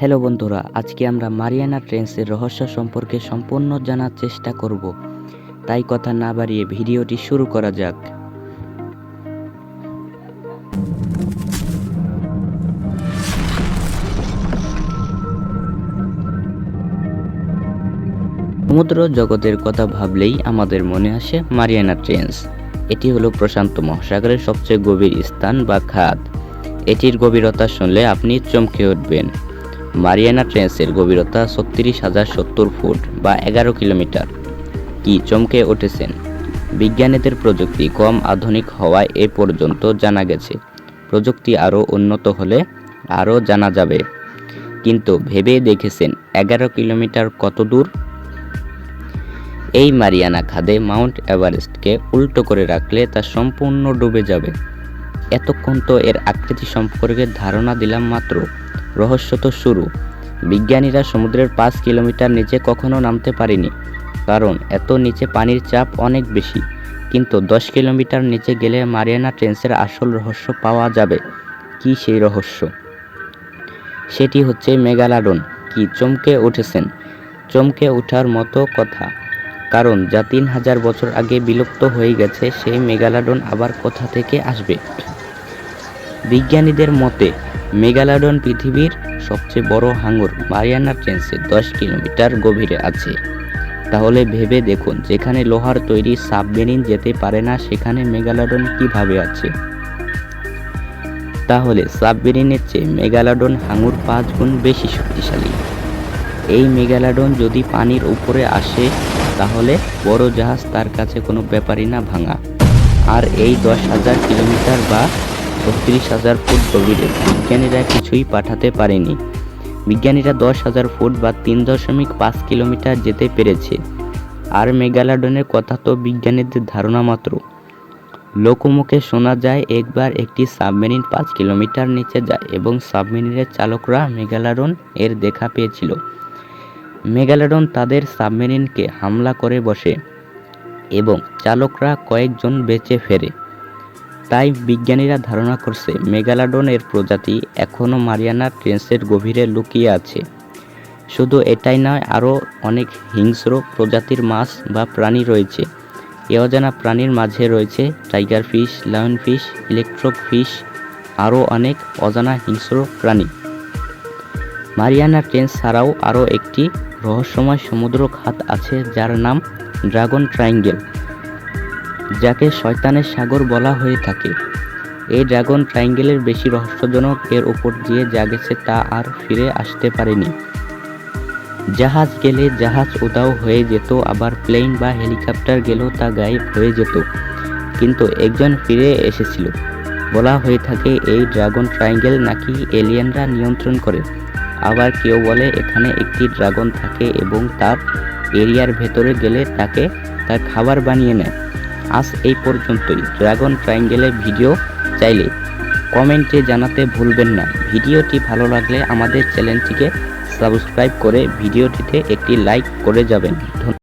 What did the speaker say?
Hello বন্ধুরা, আজকে আমরা মারিয়ানা ট্রেন্সের রহস্য সম্পর্কে সম্পূর্ণ জানার চেষ্টা করব। তাই কথা না বাড়িয়ে ভিডিওটি শুরু করা যাক। সমুদ্র জগতের কথা ভাবলেই আমাদের মনে আসে মারিয়ানা ট্রেন্স। এটি হলো প্রশান্ত মহাসাগরের সবচেয়ে গভীর স্থান বা খাত এটির গভীরতা শুনলে আপনি চমকে উঠবেন। মারিয়ানা ট্রেন্সের গভীরতা ছত্রিশ হাজার সত্তর ফুট বা এগারো কিলোমিটার। কি চমকে উঠেছেন? বিজ্ঞানীদের প্রযুক্তি কম আধুনিক হওয়ায় এ পর্যন্ত জানা গেছে। প্রযুক্তি আরও উন্নত হলে আরও জানা যাবে। কিন্তু ভেবে দেখেছেন এগারো কিলোমিটার কত দূর এই মারিয়ানা খাদে মাউন্ট এভারেস্টকে উল্টো করে রাখলে তা সম্পূর্ণ ডুবে যাবে। এতক্ষণ তো এর আকৃতি সম্পর্কে ধারণা দিলাম মাত্র। রহস্য তো শুরু। বিজ্ঞানীরা সমুদ্রের পাঁচ কিলোমিটার নিচে কখনো নামতে পারেনি, কারণ এত নিচে পানির চাপ অনেক বেশি। কিন্তু দশ কিলোমিটার নিচে গেলে মারিয়ানা ট্রেন্সের আসল রহস্য পাওয়া যাবে। কি সেই রহস্য? সেটি হচ্ছে মেগালাডন, কি চমকে উঠেছেন। চমকে ওঠার মতো কথা, কারণ যা তিন হাজার বছর আগে বিলুপ্ত হয়ে গেছে, সেই মেগালাডন আবার কোথা থেকে আসবে? বিজ্ঞানীদের মতে, মেগালাডন পৃথিবীর সবচেয়ে বড় হাঙর মারিয়ানা ট্রেন্সে দশ কিলোমিটার গভীরে আছে। তাহলে ভেবে দেখুন, যেখানে লোহার তৈরি সাবমেরিন যেতে পারে না, সেখানে মেগালাডন কীভাবে আছে? তাহলে সাবমেরিনের চেয়ে মেগালাডন হাঙুর পাঁচ গুণ বেশি শক্তিশালী। এই মেগালাডন যদি পানির উপরে আসে, তাহলে বড় জাহাজ তার কাছে কোনো ব্যাপারই না ভাঙা। আর এই দশ হাজার কিলোমিটার বা ছত্রিশ হাজার ফুট গভীরে বিজ্ঞানীরা কিছুই পাঠাতে পারেনি। বিজ্ঞানীরা দশ হাজার ফুট বা তিন দশমিক পাঁচ কিলোমিটার যেতে পেরেছে। আর মেগালাডনের কথা তো বিজ্ঞানীদের ধারণা মাত্র। লোকমুখে শোনা যায়, একবার একটি সাবমেরিন পাঁচ কিলোমিটার নিচে যায় এবং সাবমেরিনের চালকরা মেগালাডন এর দেখা পেয়েছিল। মেগালাডন তাদের সাবমেরিনকে হামলা করে বসে এবং চালকরা কয়েকজন বেঁচে ফেরে। তাই বিজ্ঞানীরা ধারণা করছে মেগালাডন এর প্রজাতি এখনও মারিয়ানা ট্রেন্সের গভীরে লুকিয়ে আছে। শুধু এটাই নয়, আরও অনেক হিংস্র প্রজাতির মাছ বা প্রাণী রয়েছে। এ অজানা প্রাণীর মাঝে রয়েছে tiger fish, lion fish electric fish, আরও অনেক অজানা হিংস্র প্রাণী। মারিয়ানা ট্রেন্স ছাড়াও আরও একটি রহস্যময় সমুদ্র খাত আছে যার নাম ড্রাগন ট্রায়াঙ্গেল। যাকে শয়তানের সাগর বলা হয়ে থাকে। এই ড্রাগন ট্রাইঙ্গেলের বেশি রহস্যজনক এর উপর দিয়ে যা গেছে তা আর ফিরে আসতে পারেনি। জাহাজ গেলে জাহাজ উদাও হয়ে যেত, আবার প্লেন বা হেলিকপ্টার গেলেও তা গায়েব হয়ে যেত। কিন্তু একজন ফিরে এসেছিল। বলা হয়ে থাকে, এই ড্রাগন ট্রাইঙ্গেল নাকি এলিয়েনরা নিয়ন্ত্রণ করে? আবার কেউ বলে, এখানে একটি ড্রাগন থাকে এবং তার এরিয়ার ভেতরে গেলে তাকে তার খাবার বানিয়ে নেয়। আজ এই পর্যন্তই। ড্রাগন ট্রায়াঙ্গেলের ভিডিও চাইলে কমেন্টে জানাতে ভুলবেন না। ভিডিওটি ভালো লাগলে আমাদের চ্যানেলটিকে সাবস্ক্রাইব করে ভিডিওটিতে একটি লাইক করে যাবেন।